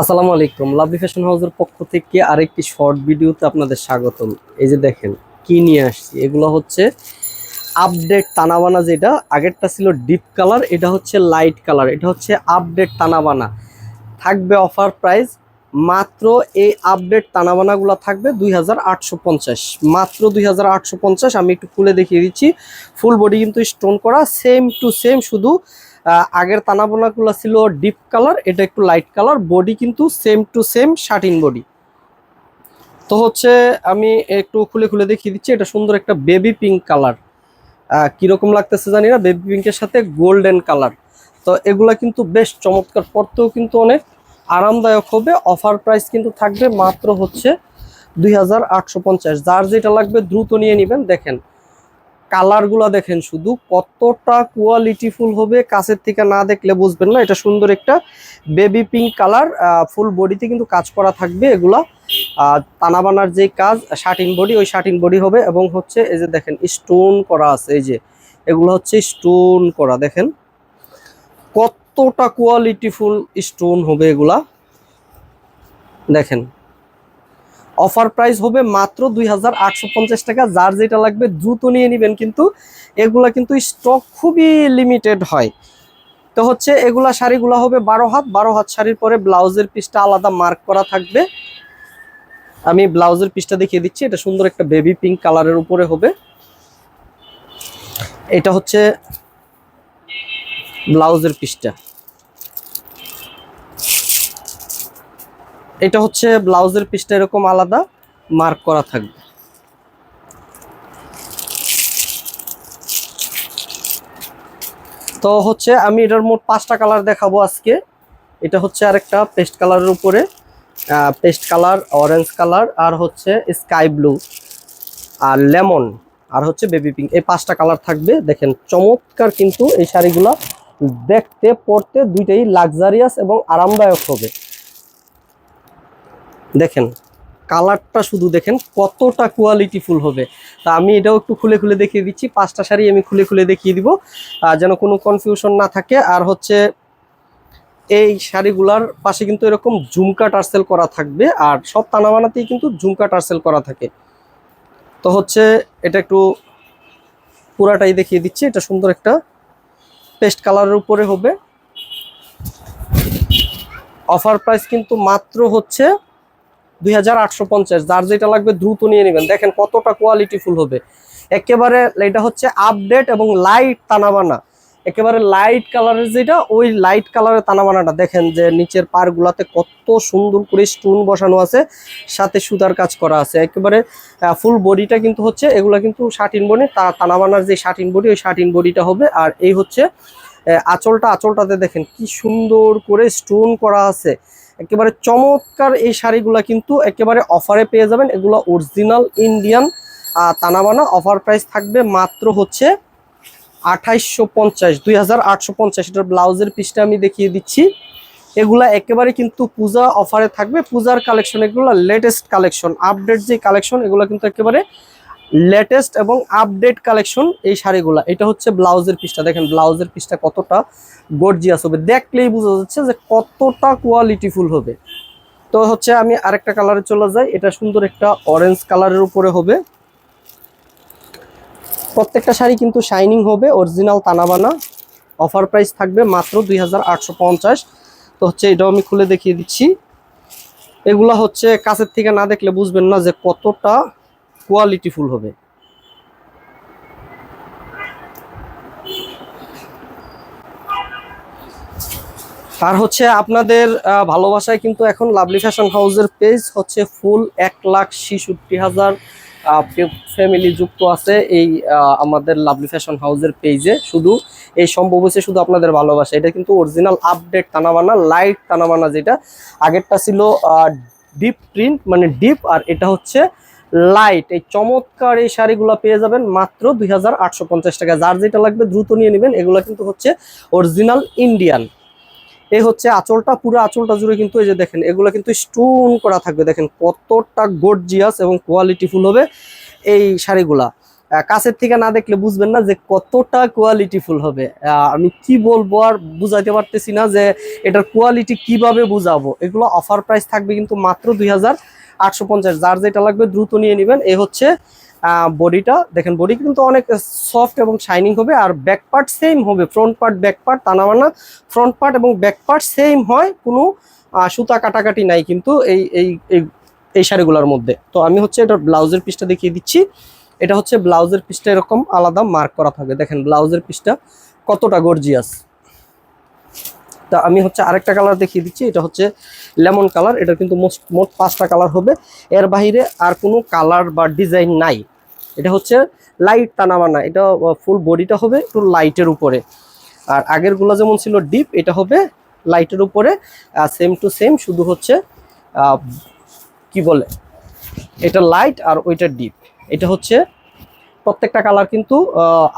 আসসালামু আলাইকুম। Lovely fashion হাউসের পক্ষ থেকে আরেকটি শর্ট ভিডিওতে আপনাদের স্বাগতম। এই যে দেখেন, কি নিয়ে আসছি? এগুলো হচ্ছে আপডেট টানাবানা যেটা, আগেরটা ছিল ডিপ কালার এটা হচ্ছে লাইট কালার এটা হচ্ছে আপডেট টানাবানা থাকবে অফার প্রাইস মাত্র এই আপডেট টানাবানাগুলো থাকবে দুই হাজার আটশো পঞ্চাশ। মাত্র দুই হাজার আটশো পঞ্চাশ, আমি একটু খুলে দেখিয়ে দিচ্ছি। ফুল বডি কিন্তু স্টোন করা সেম টু সেম শুধু আগের তানাবোনাগুলো ছিল ডিপ কালার এটা একটু লাইট কালার বডি কিন্তু same to same shirting body তো হচ্ছে আমি একটু খুলে খুলে দেখিয়ে দিচ্ছি, এটা সুন্দর একটা বেবি পিঙ্ক কালার কীরকম লাগতেছে জানি না বেবি পিঙ্কের সাথে গোল্ডেন কালার তো এগুলা কিন্তু বেশ চমৎকার পড়তেও কিন্তু অনেক আরামদায়ক হবে অফার প্রাইস কিন্তু থাকবে মাত্র হচ্ছে দুই হাজার আটশো পঞ্চাশ। যার যেটা লাগবে দ্রুত নিয়ে নেবেন, দেখেন। কালারগুলো দেখেন শুধু কতটা কোয়ালিটিফুল হবে কাছের থেকে না দেখলে বুঝবেন না। এটা সুন্দর একটা বেবি পিঙ্ক কালার ফুল বডিতে কিন্তু কাজ করা থাকবে এগুলা। তানাবানার যে কাজ শার্টিন বডি, ওই শার্টিন বডি হবে এবং হচ্ছে এই যে দেখেন স্টোন করা আছে, এই যে এগুলো হচ্ছে স্টোন করা, দেখেন। কতটা কোয়ালিটিফুল স্টোন হবে এগুলা। দেখেন অফার প্রাইস হবে মাত্র দুই হাজার আটশো পঞ্চাশ টাকা। যার যেটা লাগবে দ্রুত নিয়ে নেবেন কিন্তু এগুলা কিন্তু স্টক খুবই লিমিটেড হয়। তো হচ্ছে এগুলা শাড়িগুলো হবে বারো হাত। বারো হাত শাড়ির পরে ব্লাউজের পিসটা আলাদা মার্ক করা থাকবে। আমি ব্লাউজের পিসটা দেখিয়ে দিচ্ছি। এটা সুন্দর একটা বেবি পিঙ্ক কালারের উপরে হবে। এটা হচ্ছে ব্লাউজের পিসটা। এটা হচ্ছে ব্লাউজের পিসটা এরকম আলাদা, মার্ক করা থাকবে। তো হচ্ছে আমি এটার মোট পাঁচটা কালার দেখাবো আজকে। এটা হচ্ছে আরেকটা পেস্ট কালারের উপরে পেস্ট কালার, অরেঞ্জ কালার, আর হচ্ছে স্কাই ব্লু আর লেমন আর হচ্ছে বেবি পিঙ্ক। এই পাঁচটা কালার থাকবে। দেখেন, চমৎকার কিন্তু এই শাড়িগুলো দেখতে পড়তে দুইটাই লাক্সারিয়াস এবং আরামদায়ক হবে। দেখেন, কালারটা শুধু দেখেন কতটা কোয়ালিটিফুল হবে। তা আমি এটাও একটু খুলে খুলে দেখিয়ে দিচ্ছি, পাঁচটা শাড়ি আমি খুলে খুলে দেখিয়ে দিব যেন কোনো কনফিউশন না থাকে। আর হচ্ছে, এই শাড়িগুলার পাশে কিন্তু এরকম ঝুমকা টার্সেল করা থাকবে, আর সব তানাবানাতেই কিন্তু ঝুমকা টার্সেল করা থাকে। তো হচ্ছে, এটা একটু পুরাটাই দেখিয়ে দিচ্ছি, এটা সুন্দর একটা পেস্ট কালারের উপরে হবে। অফার প্রাইস কিন্তু মাত্র হচ্ছে দুই যার যেটা লাগবে দ্রুত নিয়ে নেবেন। দেখেন কতটা কোয়ালিটিফুল হবে। একেবারে এটা হচ্ছে আপডেট এবং লাইট তানাবানা। একেবারে লাইট কালারের যেটা, ওই লাইট কালারের তানাবানাটা। দেখেন যে নিচের পারগুলাতে কত সুন্দর করে স্টোন বসানো আছে, সাথে সুতার কাজ করা আছে। একেবারে ফুল বডিটা কিন্তু হচ্ছে, এগুলা কিন্তু শার্টিন বডি তা তানাবানার যে শার্টিন বডি ওই শার্টিন বডিটা হবে। আর এই হচ্ছে আঁচলটা, আঁচলটাতে দেখেন কি সুন্দর করে স্টোন করা আছে। একেবারে চমৎকার এই শাড়িগুলা কিন্তু একেবারে অফারে পেয়ে যাবেন। এগুলো অরিজিনাল ইন্ডিয়ান তানাবানা। অফার প্রাইস থাকবে মাত্র হচ্ছে আঠাইশশো পঞ্চাশ, দুই হাজার আটশো পঞ্চাশ। এটার ব্লাউজের পিসটা আমি দেখিয়ে দিচ্ছি। এগুলা একেবারে কিন্তু পূজা অফারে থাকবে। পূজার কালেকশন এগুলো লেটেস্ট কালেকশন আপডেট যে কালেকশন এগুলো কিন্তু একেবারে লেটেস্ট এবং আপডেট কালেকশন এই শাড়িগুলা। এটা হচ্ছে ব্লাউজের পিসটা দেখেন, ব্লাউজের পিসটা কতটা গর্জিয়াস হবে। দেখলেই বোঝা যাচ্ছে যে কতটা কোয়ালিটিফুল হবে। তো হচ্ছে আমি আরেকটা কালারে চলে যাই। এটা সুন্দর একটা অরেঞ্জ কালারের উপরে হবে। প্রত্যেকটা শাড়ি কিন্তু শাইনিং হবে অরিজিনাল তানাবানা। অফার প্রাইস থাকবে মাত্র দুই হাজার আটশো পঞ্চাশ। তো হচ্ছে এটাও আমি খুলে দেখিয়ে দিচ্ছি। এগুলা হচ্ছে কাছের থেকে না দেখলে বুঝবেন না যে কতটা কোয়ালিটিফুল হবে। আর হচ্ছে আপনাদের ভালোবাসায় কিন্তু এখন লাভলি ফ্যাশন হাউসের পেজ হচ্ছে ফুল এক লাখ ছেষট্টি হাজার ফ্যামিলি যুক্ত আছে এই আমাদের লাভলি ফ্যাশন হাউসের পেজে শুধু এই সম্ভব হয়েছে শুধু আপনাদের ভালোবাসা। এটা কিন্তু অরিজিনাল আপডেট তানাবানা লাইট তানাবানা যেটা। আগেরটা ছিল ডিপ প্রিন্ট মানে ডিপ আর এটা হচ্ছে লাইট এই চমৎকার এই শাড়িগুলো পেয়ে যাবেন মাত্র দুই হাজার আটশো পঞ্চাশ টাকা যার যেটা লাগবে দ্রুত নিয়ে নেবেন। এগুলো কিন্তু হচ্ছে অরিজিনাল ইন্ডিয়ান এই হচ্ছে আঁচলটা, পুরো আঁচলটা জুড়ে কিন্তু এই যে দেখেন, এগুলো কিন্তু স্টোন করা থাকবে। দেখেন কতটা গর্জিয়াস এবং কোয়ালিটিফুল হবে এই শাড়িগুলা। কাছের থেকে না দেখলে বুঝবেন না যে কতটা কোয়ালিটিফুল হবে। আমি কি বলব আর বুঝাইতে পারতেছি না যে এটার কোয়ালিটি কীভাবে বুঝাবো। এগুলো অফার প্রাইস থাকবে কিন্তু মাত্র দুই হাজার আটশো পঞ্চাশ। যার যেটা লাগবে দ্রুত নিয়ে নেবেন। এই হচ্ছে বডিটা দেখেন বডি কিন্তু অনেক সফট এবং শাইনিং হবে, আর ব্যাক পার্ট সেম হবে ফ্রন্ট পার্ট ব্যাক পার্ট তানাবানা ফ্রন্ট পার্ট এবং ব্যাক পার্ট সেম হয়, কোনো সুতা কাটাকাটি নাই কিন্তু এই এই, এই- শাড়িগুলোর মধ্যে। তো আমি হচ্ছে এটার ব্লাউজের পিসটা দেখিয়ে দিচ্ছি। এটা হচ্ছে ব্লাউজের পিসটা এরকম আলাদা মার্ক করা থাকবে দেখেন ব্লাউজের পিসটা কতটা গর্জিয়াস তা আমি হচ্ছে আরেকটা কালার দেখিয়ে দিচ্ছি, এটা হচ্ছে লেমন কালার এটা কিন্তু মোট পাঁচটা কালার হবে। এর বাইরে আর কোনো কালার বা ডিজাইন নাই। এটা হচ্ছে লাইট টানাবানা এটা ফুল বডিটা হবে একটু লাইটের উপরে। আর আগেরগুলো যেমন ছিল ডিপ এটা হবে লাইটের উপরে। সেম টু সেম শুধু হচ্ছে কি বলে? এটা লাইট আর ওইটা ডিপ এটা হচ্ছে প্রত্যেকটা কালার কিন্তু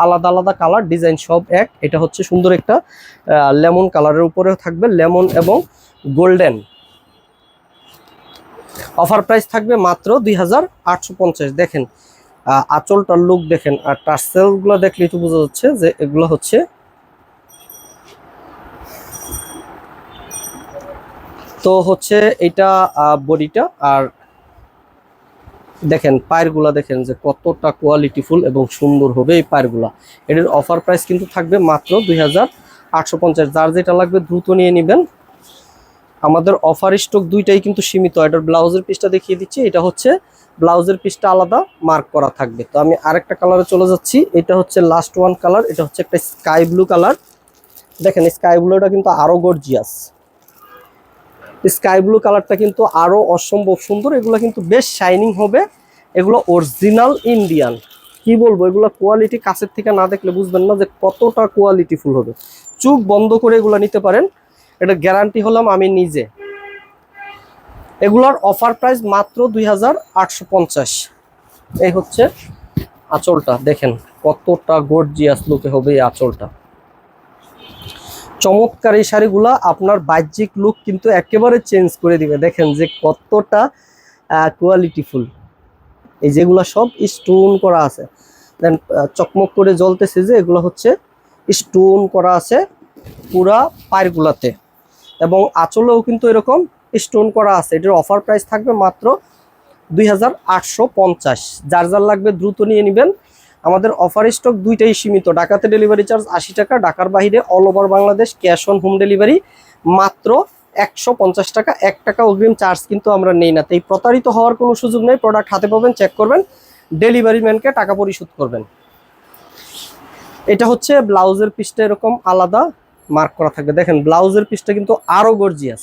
আলাদা আলাদা কালার ডিজাইন সব এক। এটা হচ্ছে সুন্দর একটা লেমন কালারের উপরে থাকবে লেমন এবং গোল্ডেন অফার প্রাইস থাকবে মাত্র দুই হাজার আটশো পঞ্চাশ। দেখেন আঁচলটার লুক দেখেন আর টার্সেলগুলো দেখলে একটু বোঝা যাচ্ছে যে এগুলো হচ্ছে তো হচ্ছে এটা বডিটা আর দেখেন পায়েরগুলা দেখেন যে কতটা কোয়ালিটিফুল এবং সুন্দর হবে এই পায়েরগুলা। এটার অফার প্রাইস কিন্তু থাকবে মাত্র দুই হাজার আটশো পঞ্চাশ। যার যেটা লাগবে দ্রুত নিয়ে নেবেন। আমাদের অফার স্টক দুইটাই কিন্তু সীমিত। এটার ব্লাউজের পিসটা দেখিয়ে দিচ্ছি। এটা হচ্ছে ব্লাউজের পিসটা আলাদা মার্ক করা থাকবে। তো আমি আরেকটা কালারে চলে যাচ্ছি। এটা হচ্ছে লাস্ট ওয়ান কালার এটা হচ্ছে একটা স্কাই ব্লু কালার দেখেন স্কাই ব্লুটা কিন্তু আরও গর্জিয়াস স্কাই ব্লু কালারটা কিন্তু আরও অসম্ভব সুন্দর। এগুলো কিন্তু বেশ শাইনিং হবে। এগুলো অরিজিনাল ইন্ডিয়ান কি বলব, এগুলো কোয়ালিটি কাছের থেকে না দেখলে বুঝবেন না যে কতটা কোয়ালিটিফুল হবে। চোখ বন্ধ করে এগুলো নিতে পারেন। এটা গ্যারান্টি হলাম আমি নিজে। এগুলোর অফার প্রাইস মাত্র দুই হাজার আটশো পঞ্চাশ। এই হচ্ছে আঁচলটা, দেখেন কতটা গর্জিয়াস লুকে হবে এই আঁচলটা। চমৎকার এই শাড়িগুলা আপনার বাহ্যিক লুক কিন্তু একেবারে চেঞ্জ করে দিবে। দেখেন যে কতটা কোয়ালিটিফুল এই যেগুলা সব স্টোন করা আছে। দেন চকমক করে জ্বলতেছে যে এগুলো হচ্ছে স্টোন করা আছে পুরা পায়েরগুলাতে। এবং আঁচলেও কিন্তু এরকম স্টোন করা আছে। এটার অফার প্রাইস থাকবে মাত্র দুই হাজার আটশো পঞ্চাশ। যার যার লাগবে দ্রুত নিয়ে নেবেন। আমাদের অফার স্টক দুইটাই সীমিত। ঢাকাতে ডেলিভারি চার্জ আশি টাকা, ঢাকার বাইরে all over Bangladesh cash on home delivery মাত্র একশো পঞ্চাশ টাকা। এক টাকা অগ্রিম চার্জ কিন্তু আমরা নেই না। তাই প্রতারিত হওয়ার কোনো সুযোগ নেই। প্রোডাক্ট হাতে পাবেন চেক করবেন। ডেলিভারি ম্যানকে টাকা পরিশোধ করবেন। এটা হচ্ছে ব্লাউজের পিসটা এরকম আলাদা মার্ক করা থাকবে। দেখেন ব্লাউজের পিসটা কিন্তু আরও গর্জিয়াস